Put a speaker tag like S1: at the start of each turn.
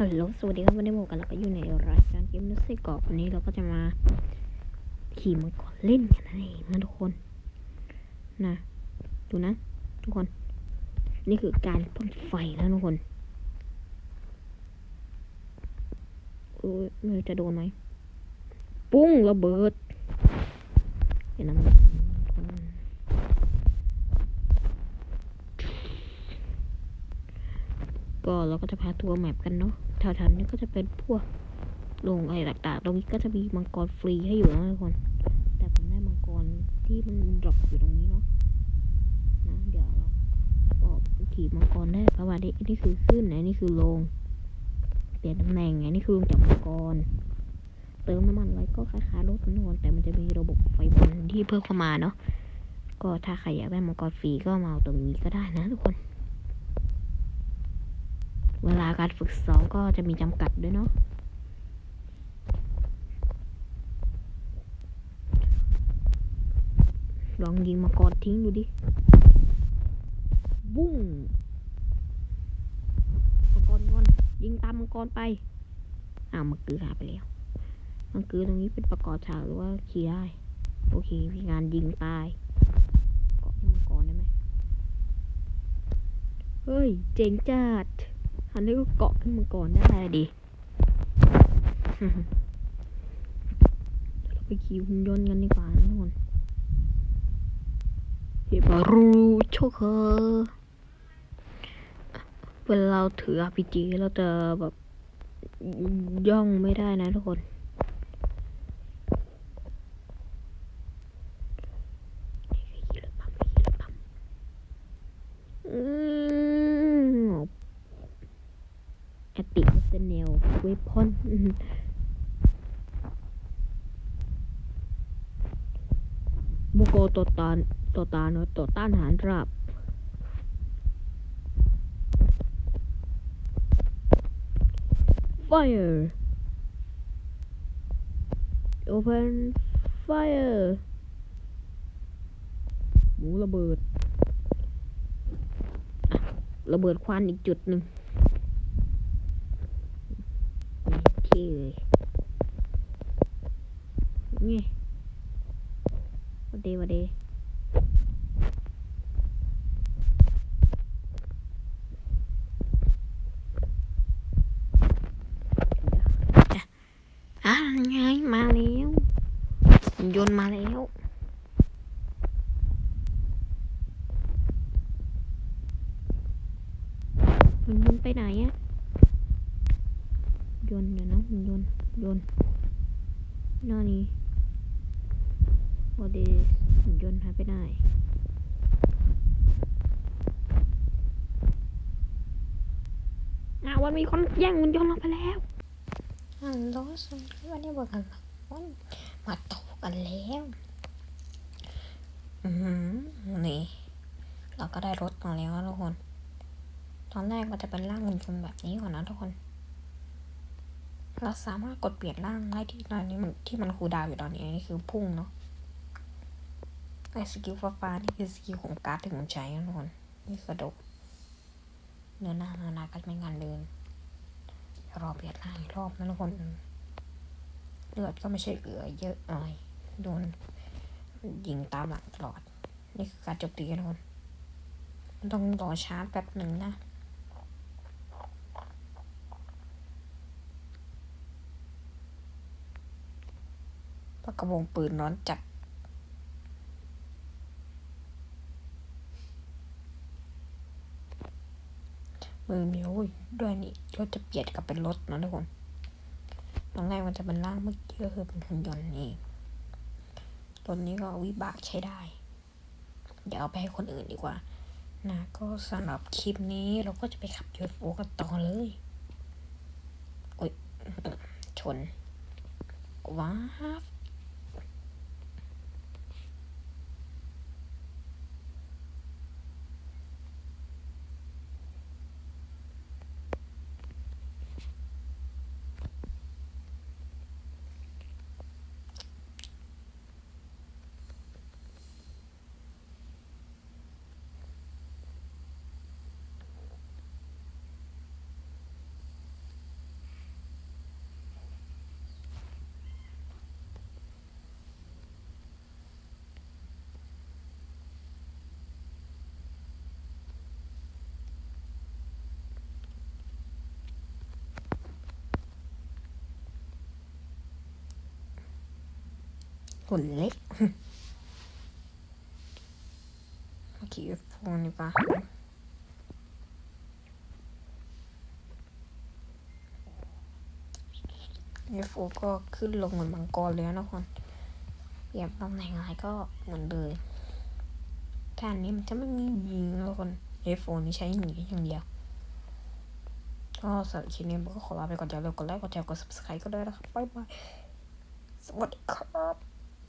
S1: ฮัลโหล สวัสดีครับ วันนี้โมกันแล้วก็อยู่ในรายการเกมนักเซกอบวันนี้เราก็จะมาขี่มังกรเล่นกันนั่นเองนะทุกคน นะ ดูนะ ทุกคน นี่คือการพ่นไฟนะทุกคนเออไม่รู้จะโดนไหม ปุ้งระเบิดเห็นไหมก็เราก็จะพาทัวร์แมปกันเนาะ แถวๆนี้ก็จะเป็นพวกโรงอะไรต่างๆ ตรงนี้ก็จะมีมังกรฟรีให้อยู่นะทุกคน แต่ผมได้มังกรที่มันดรอปอยู่ตรงนี้เนาะนะ เดี๋ยวเราก็ขี่มังกรได้ประมาณนี้นี่คือขึ้นนะนี่คือลง เปลี่ยนตำแหน่งไงนี่คือลงจากมังกร เติมน้ำมันอะไรก็คล้ายๆรถนวลแต่มันจะมีระบบไฟบอลที่เพิ่มเข้ามาเนาะ ก็ถ้าใครอยากได้มังกรฟรีก็มาเอาตรงนี้ก็ได้นะทุกคน เวลาการฝึกซ้อมก็จะมีจำกัดด้วยเนาะลองยิงมังกรทิ้งดูดิ บุ้งมังกรงอน ยิงตามมังกรไป อ้าวมังกือหายไปแล้ว มังกือตรงนี้เป็นประกอบฉากหรือว่าขี่ได้ โอเคมีงานยิงตายเกาะที่มังกรได้ไหม เฮ้ย เจ๋งจัด อันนี้ก็เกาะขึ้นมาก่อนได้ดิเราไปขี่หุ่นยนต์กันดีกว่านะทุกคนเฮบารูโชเคอเวลาเราถือ RPG เราจะแบบย่องไม่ได้นะทุกคน อืม แอ ตติเซเนลเวพอนบุโกโตตานตตานอต่อต้านหารราบ Fire Open Fire หมูระเบิด ระเบิดควันอีกจุดหนึ่ง ที่เลย นี่วันดีวันดีอะไงมาแล้วยนมาแล้วมันยนไปไหนอะยนเดี๋ยวนะหุ่นยนต์ยนต์น อนี่วอดีหุ่นยนต์หายไปไหนอะวันมีคนแย่งหุ่นยนต์เราไปแล้วฮัลโหลสวัสดีวันนี้บอกกันวันมาตกกันแล้วอืมนี่ เราก็ได้รถมาแล้วทุกคน ตอนแรกมันจะเป็นร่างหุ่นยนต์แบบนี้ก่อนนะทุกคนเราสามารถกดเปลี่ยนร่างได้ที่ตอนนี้มันที่มันคูดาวอยู่ตอนนี้นี่คือพุ่งเนาะ ไอสกิลฟ้าฟ้านี่คือสกิลของการ์ดที่ผมใช้นะทุกคนนี่กระโดดเนื้อหน้าเนื้อหน้าก็ไม่งานเดินรอเปลี่ยนร่างอีกรอบนะทุกคนเลือดก็ไม่ใช่เหลือเยอะอะไรโดนยิงตามหลังตลอด นี่คือการจมตีนะทุกคนมันต้องรอชาร์จแป๊บหนึ่งนะปากกระบองปืนร้อนจัด มือมีโอ้ยด้วยนี่รถจะเปลี่ยนกลับเป็นรถนะทุกคนตอนแรกมันจะเป็นร่างเมื่อกี้ก็คือเป็นหุ่นยนต์นี่รถนี้ก็วิบากใช้ได้ เดี๋ยวเอาไปให้คนอื่นดีกว่า นะก็สำหรับคลิปนี้เราก็จะไปขับ UFO กันต่อเลยโอ้ยชนว้าว หุ่นเล็กเมื่อกี้โฟนนี่ปะ f อก็ขึ้นลงเหมือนมังกรเลยนะคนเปลี่ยนตำแหน่งอะไรก็เหมือนเลยแค่อันนี้มันจะไม่มียิงนะทุกคน f อนี่ใช้หนีอย่างเดียว ก็สำหรับคลิปนี้ผมก็ขอลาไปก่อนอย่าลืมกดไลค์กดแชร์กด subscribe ก็ได้นะครับบ๊ายบายสวัสดีครับ